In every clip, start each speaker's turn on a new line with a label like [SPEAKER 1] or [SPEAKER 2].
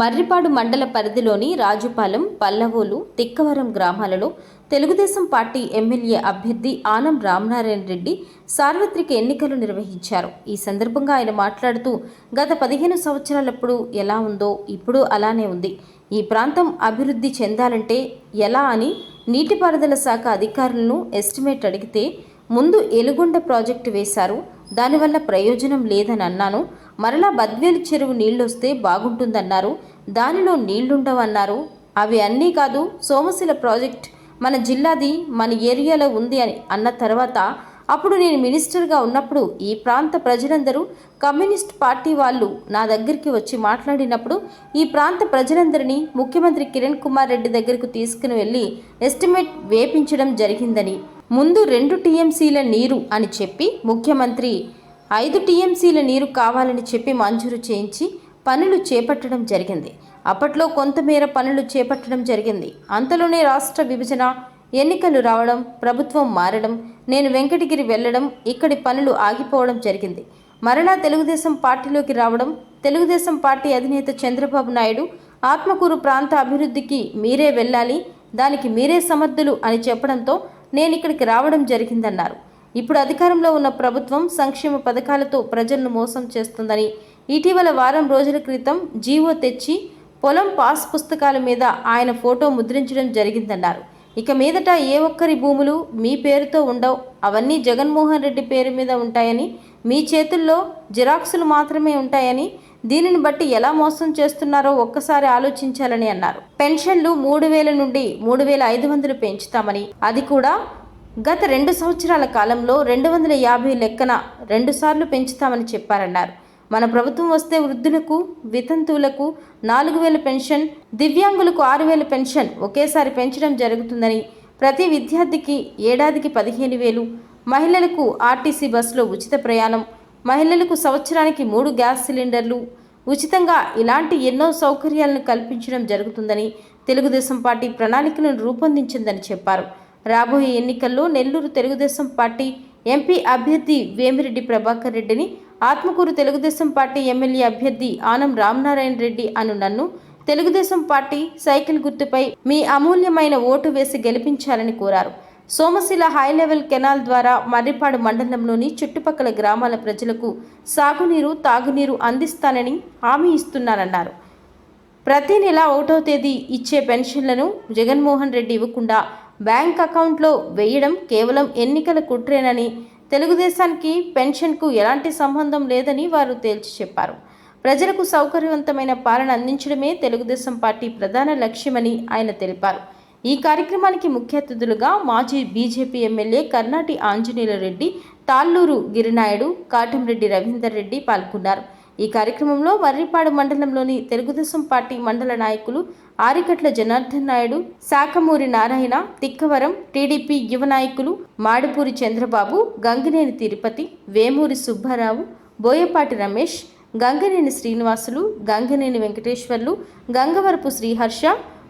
[SPEAKER 1] మర్రిపాడు మండల పరిధిలోని రాజుపాలెం పల్లవోలు తిక్కవరం గ్రామాలలో తెలుగుదేశం పార్టీ ఎమ్మెల్యే అభ్యర్థి ఆనం రామనారాయణ రెడ్డి సార్వత్రిక ఎన్నికలు నిర్వహించారు. ఈ సందర్భంగా ఆయన మాట్లాడుతూ గత పదిహేను సంవత్సరాలప్పుడు ఎలా ఉందో ఇప్పుడు అలానే ఉంది. ఈ ప్రాంతం అభివృద్ధి చెందాలంటే ఎలా అని నీటిపారుదల శాఖ అధికారులను ఎస్టిమేట్ అడిగితే ముందు ఎలుగొండ ప్రాజెక్టు వేశారు. దానివల్ల ప్రయోజనం లేదని అన్నాను. మరలా బద్వేలు చెరువు నీళ్ళొస్తే బాగుంటుందన్నారు. దానిలో నీళ్ళుండవన్నారు. అవి అన్నీ కాదు సోమశిల ప్రాజెక్ట్. మన జిల్లాది మన ఏరియాలో ఉంది అని అన్న తర్వాత అప్పుడు నేను మినిస్టర్గా ఉన్నప్పుడు ఈ ప్రాంత ప్రజలందరూ కమ్యూనిస్ట్ పార్టీ వాళ్ళు నా దగ్గరికి వచ్చి మాట్లాడినప్పుడు ఈ ప్రాంత ప్రజలందరినీ ముఖ్యమంత్రి కిరణ్ కుమార్ రెడ్డి దగ్గరకు తీసుకుని వెళ్ళి ఎస్టిమేట్ వేపించడం జరిగిందని ముందు రెండు టీఎంసీల నీరు అని చెప్పి ముఖ్యమంత్రి ఐదు టీఎంసీల నీరు కావాలని చెప్పి మంజూరు చేయించి పనులు చేపట్టడం జరిగింది. అప్పట్లో కొంతమేర పనులు చేపట్టడం జరిగింది. అంతలోనే రాష్ట్ర విభజన ఎన్నికలు రావడం ప్రభుత్వం మారడం నేను వెంకటగిరి వెళ్ళడం ఇక్కడి పనులు ఆగిపోవడం జరిగింది. మరలా తెలుగుదేశం పార్టీలోకి రావడం తెలుగుదేశం పార్టీ అధినేత చంద్రబాబు నాయుడు ఆత్మకూరు ప్రాంత అభివృద్ధికి మీరే వెళ్ళాలి దానికి మీరే సమర్థులు అని చెప్పడంతో నేను ఇక్కడికి రావడం జరిగిందన్నారు. ఇప్పుడు అధికారంలో ఉన్న ప్రభుత్వం సంక్షేమ పథకాలతో ప్రజలను మోసం చేస్తుందని. ఇటీవల వారం రోజుల క్రితం జీవో తెచ్చి పొలం పాస్ పుస్తకాల మీద ఆయన ఫోటో ముద్రించడం జరిగిందన్నారు. ఇక మీదట ఏ ఒక్కరి భూములు మీ పేరుతో ఉండవు. అవన్నీ జగన్మోహన్ రెడ్డి పేరు మీద ఉంటాయని మీ చేతుల్లో జిరాక్సులు మాత్రమే ఉంటాయని దీనిని బట్టి ఎలా మోసం చేస్తున్నారో ఒక్కసారి ఆలోచించాలని అన్నారు. పెన్షన్లు మూడు వేల నుండి మూడు వేల ఐదు వందలు పెంచుతామని. అది కూడా గత రెండు సంవత్సరాల కాలంలో రెండు వందల యాభై లెక్కన రెండుసార్లు పెంచుతామని చెప్పారన్నారు. మన ప్రభుత్వం వస్తే వృద్ధులకు వితంతువులకు నాలుగు వేల పెన్షన్ దివ్యాంగులకు ఆరు వేల పెన్షన్ ఒకేసారి పెంచడం జరుగుతుందని ప్రతి విద్యార్థికి ఏడాదికి పదిహేను వేలు మహిళలకు ఆర్టీసీ బస్సులో ఉచిత ప్రయాణం మహిళలకు సంవత్సరానికి మూడు గ్యాస్ సిలిండర్లు ఉచితంగా ఇలాంటి ఎన్నో సౌకర్యాలను కల్పించడం జరుగుతుందని తెలుగుదేశం పార్టీ ప్రణాళికలను రూపొందించిందని చెప్పారు. రాబోయే ఎన్నికల్లో నెల్లూరు తెలుగుదేశం పార్టీ ఎంపీ అభ్యర్థి వేమిరెడ్డి ప్రభాకర్ రెడ్డిని ఆత్మకూరు తెలుగుదేశం పార్టీ ఎమ్మెల్యే అభ్యర్థి ఆనం రామనారాయణ రెడ్డి అను నన్ను తెలుగుదేశం పార్టీ సైకిల్ గుర్తుపై మీ అమూల్యమైన ఓటు వేసి గెలిపించాలని కోరారు. సోమశిల హై లెవెల్ కెనాల్ ద్వారా మర్రిపాడు మండలంలోని చుట్టుపక్కల గ్రామాల ప్రజలకు సాగునీరు తాగునీరు అందిస్తానని హామీ ఇస్తున్నానన్నారు. ప్రతి నెల ఒకటో తేదీ ఇచ్చే పెన్షన్లను జగన్మోహన్ రెడ్డి ఇవ్వకుండా బ్యాంక్ అకౌంట్లో వేయడం కేవలం ఎన్నికల కుట్రేనని తెలుగుదేశానికి పెన్షన్కు ఎలాంటి సంబంధం లేదని వారు తేల్చి చెప్పారు. ప్రజలకు సౌకర్యవంతమైన పాలన అందించడమే తెలుగుదేశం పార్టీ ప్రధాన లక్ష్యమని ఆయన తెలిపారు. ఈ కార్యక్రమానికి ముఖ్య అతిథులుగా మాజీ బీజేపీ ఎమ్మెల్యే కర్నాటి ఆంజనేయుల రెడ్డి తాళ్ళూరు గిరినాయుడు కాటంరెడ్డి రవీందర్ రెడ్డి పాల్గొన్నారు. ఈ కార్యక్రమంలో మర్రిపాడు మండలంలోని తెలుగుదేశం పార్టీ మండల నాయకులు ఆరికట్ల జనార్దన్ నాయుడు శాఖమూరి నారాయణ తిక్కవరం టీడీపీ యువ నాయకులు మాడిపూరి చంద్రబాబు గంగినేని తిరుపతి వేమూరి సుబ్బారావు బోయపాటి రమేష్ గంగనేని శ్రీనివాసులు గంగనేని వెంకటేశ్వర్లు గంగవరపు శ్రీహర్ష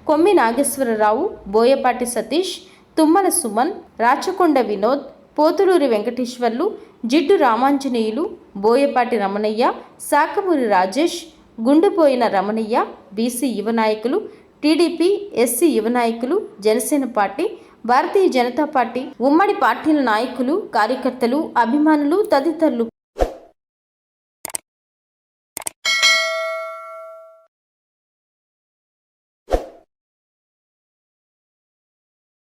[SPEAKER 1] కొమ్మి నాగేశ్వరరావు బోయపాటి సతీష్ తుమ్మల సుమన్ రాచకొండ వినోద్ పోతులూరి వెంకటేశ్వర్లు జిడ్డు రామాంజనేయులు బోయపాటి రమణయ్య శాఖమూరి రాజేష్ గుండుపోయిన రమణయ్య బీసీ యువ నాయకులు టీడీపీ ఎస్సీ యువ నాయకులు జనసేన పార్టీ భారతీయ జనతా పార్టీ ఉమ్మడి పార్టీల నాయకులు కార్యకర్తలు అభిమానులు తదితరులు